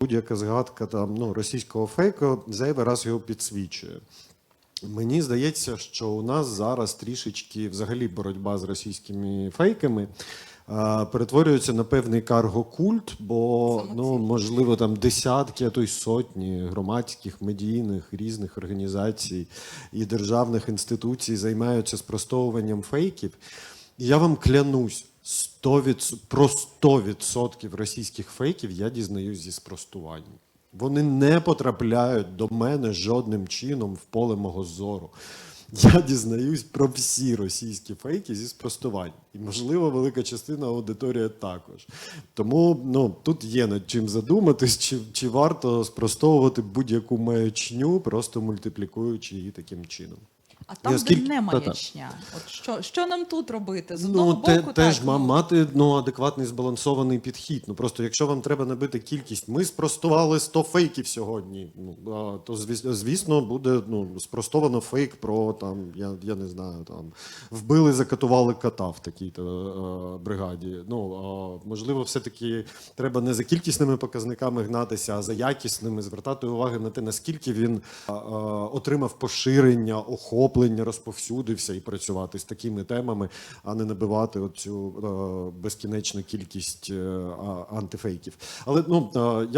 будь-яка згадка там ну російського фейку зайвий раз його підсвічує. Мені здається, що у нас зараз трішечки взагалі боротьба з російськими фейками перетворюється на певний карго-культ, бо ну можливо там десятки, а то й сотні громадських, медійних різних організацій і державних інституцій займаються спростовуванням фейків. І я вам клянусь, 100%, про 100% російських фейків я дізнаюсь зі спростувань. Вони не потрапляють до мене жодним чином в поле мого зору. Я дізнаюсь про всі російські фейки зі спростувань. І, можливо, велика частина аудиторії також. Тому ну, тут є над чим задуматись, чи, чи варто спростовувати будь-яку маячню, просто мультиплікуючи її таким чином. А там, оскільки- де не Та-та. маячня. От що, що нам тут робити? З одного Ну, боку, те, так, теж ну, ма- мати ну, адекватний збалансований підхід. Ну просто якщо вам треба набити кількість, ми спростували 100 фейків сьогодні. Ну а, то звіс- звісно буде ну спростовано фейк про там, я, я не знаю, там вбили, закатували кота в такій-то е, бригаді. Ну а, можливо, все-таки треба не за кількісними показниками гнатися, а за якісними, звертати увагу на те, наскільки він а, а, отримав поширення, охоплення, розповсюдився і працювати з такими темами, а не набивати оцю е, безкінечну кількість е, антифейків. Але ну е, я